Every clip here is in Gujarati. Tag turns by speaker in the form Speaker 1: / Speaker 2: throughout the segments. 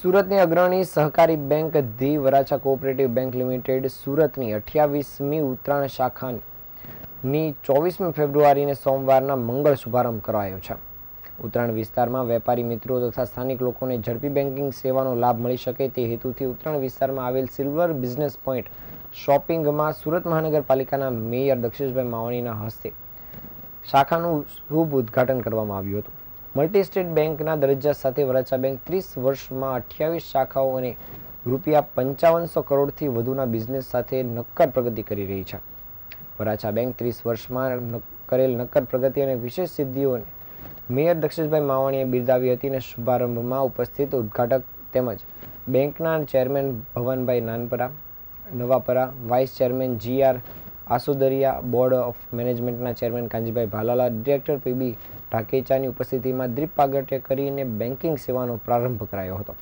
Speaker 1: સુરતની અગ્રણી સહકારી bank the Varachha cooperative bank limited સુરતની અઠ્યાવીસમી ઉત્તરાયણ શાખાની ચોવીસમી ફેબ્રુઆરીને સોમવારના મંગળ શુભારંભ કરાયો છે. ઉત્તરાયણ વિસ્તારમાં વેપારી મિત્રો તથા સ્થાનિક લોકોને ઝડપી બેન્કિંગ સેવાનો લાભ મળી શકે તે હેતુથી ઉત્તરાયણ વિસ્તારમાં આવેલ સિલ્વર બિઝનેસ પોઈન્ટ શોપિંગમાં સુરત મહાનગરપાલિકાના મેયર દક્ષેશભાઈ માવાણીના હસ્તે શાખાનું શુભ ઉદ્ઘાટન કરવામાં આવ્યું હતું. મલ્ટી સ્ટેટ બેંકના દરજ્જા સાથે વરાછા બેંક ત્રીસ વર્ષમાં અઠ્યાવીસ શાખાઓ અને રૂપિયા પંચાવનસો કરોડથી વધુના બિઝનેસ સાથે નક્કર પ્રગતિ કરી રહી છે. વરાછા બેંક ત્રીસ વર્ષમાં કરેલ નક્કર પ્રગતિ અને વિશેષ સિદ્ધિઓને મેયર દક્ષેશભાઈ માવાણીએ બિરદાવી હતી અને શુભારંભમાં ઉપસ્થિત ઉદ્ઘાટક તેમજ બેંકના chairman Bhavanbhai Nanpara, Navapara, vice chairman G R Asudariya, board of મેનેજમેન્ટના chairman Kanjibhai Bhalala, director PB ઢાકેચાની ઉપસ્થિતિમાં દ્રીપ પાગટ્ય કરીને બેન્કિંગ સેવાનો પ્રારંભ કરાયો હતો.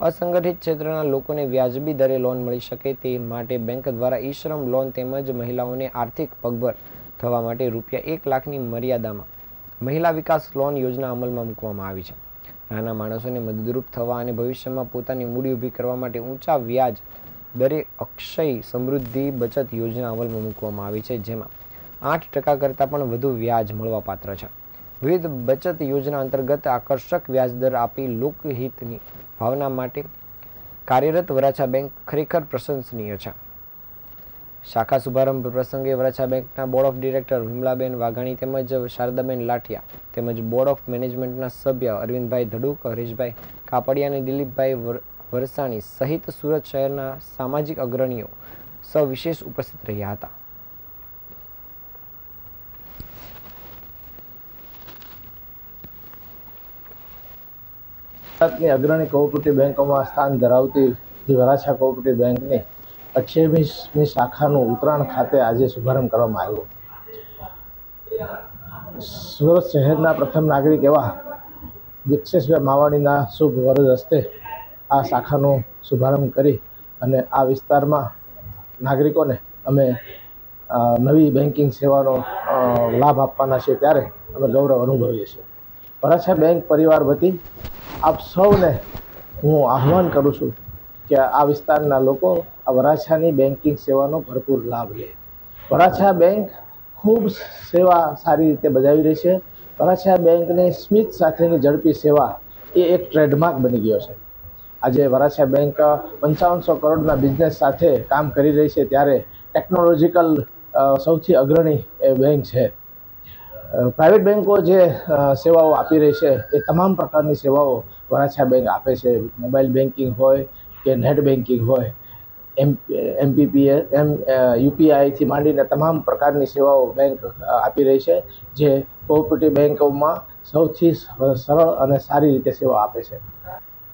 Speaker 1: અસંગઠિત ક્ષેત્રના લોકોને વ્યાજબી દરે લોન મળી શકે તે માટે બેંક દ્વારા ઈ શ્રમ લોન તેમજ મહિલાઓને આર્થિક પગભર થવા માટે રૂપિયા એક લાખની મર્યાદામાં મહિલા વિકાસ લોન યોજના અમલમાં મૂકવામાં આવી છે. નાના માણસોને મદદરૂપ થવા અને ભવિષ્યમાં પોતાની મૂડી ઊભી કરવા માટે ઊંચા વ્યાજ દરે અક્ષય સમૃદ્ધિ બચત યોજના અમલમાં મૂકવામાં આવી છે, જેમાં આઠ ટકા કરતાં પણ વધુ વ્યાજ મળવાપાત્ર છે. વિવિધ બચત યોજના અંતર્ગત આકર્ષક વ્યાજદર આપી લોકહિતની ભાવના માટે કાર્યરત વરાછા બેંક ખરેખર પ્રશંસનીય છે. શાખા શુભારંભ પ્રસંગે વરાછા બેંકના board of director Vimlaben Vaghani તેમજ શારદાબેન લાઠિયા તેમજ બોર્ડ ઓફ મેનેજમેન્ટના સભ્ય અરવિંદભાઈ ધડુક, હરીશભાઈ કાપડિયા અને દિલીપભાઈ વરસાણી સહિત સુરત શહેરના સામાજિક અગ્રણીઓ સવિશેષ ઉપસ્થિત રહ્યા હતા.
Speaker 2: ગુજરાતની અગ્રણી કોઓપરેટિવ બેંકોમાં સ્થાન ધરાવતી જે વરાછા કોઓપરેટિવ બેંકની અઠ્યાવીસમી શાખાનું ઉત્તરાયણ ખાતે આજે શુભારંભ કરવામાં આવ્યો. સુરત શહેરના પ્રથમ નાગરિક એવા દીક્ષેશભાઈ માવાણીના શુભ વરદ હસ્તે આ શાખાનો શુભારંભ કરી અને આ વિસ્તારમાં નાગરિકોને અમે નવી બેન્કિંગ સેવાનો લાભ આપવાના છે ત્યારે અમે ગૌરવ અનુભવીએ છીએ. વરાછા બેંક પરિવાર વતી આપ સૌને હું આહ્વાન કરું છું કે આ વિસ્તારના લોકો આ વરાછાની બેન્કિંગ સેવાનો ભરપૂર લાભ લે. વરાછા બેંક ખૂબ સેવા સારી રીતે બજાવી રહી છે. વરાછા બેંકની સ્મિત સાથેની ઝડપી સેવા એ એક ટ્રેડમાર્ક બની ગયો છે. આજે વરાછા બેંક પંચાવનસો કરોડના બિઝનેસ સાથે કામ કરી રહી છે ત્યારે ટેકનોલોજીકલ સૌથી અગ્રણી એ બેંક છે. પ્રાઇવેટ બેન્કો જે સેવાઓ આપી રહી છે, એ તમામ પ્રકારની સેવાઓ વરાછા બેંક આપે છે. મોબાઈલ બેન્કિંગ હોય કે નેટ બેન્કિંગ હોય, એમ એમપીપીએ એમ યુપીઆઈથી માંડીને તમામ પ્રકારની સેવાઓ બેંક આપી રહી છે, જે કોઓપરેટિવ બેન્કોમાં સૌથી સરળ અને સારી રીતે સેવા આપે છે.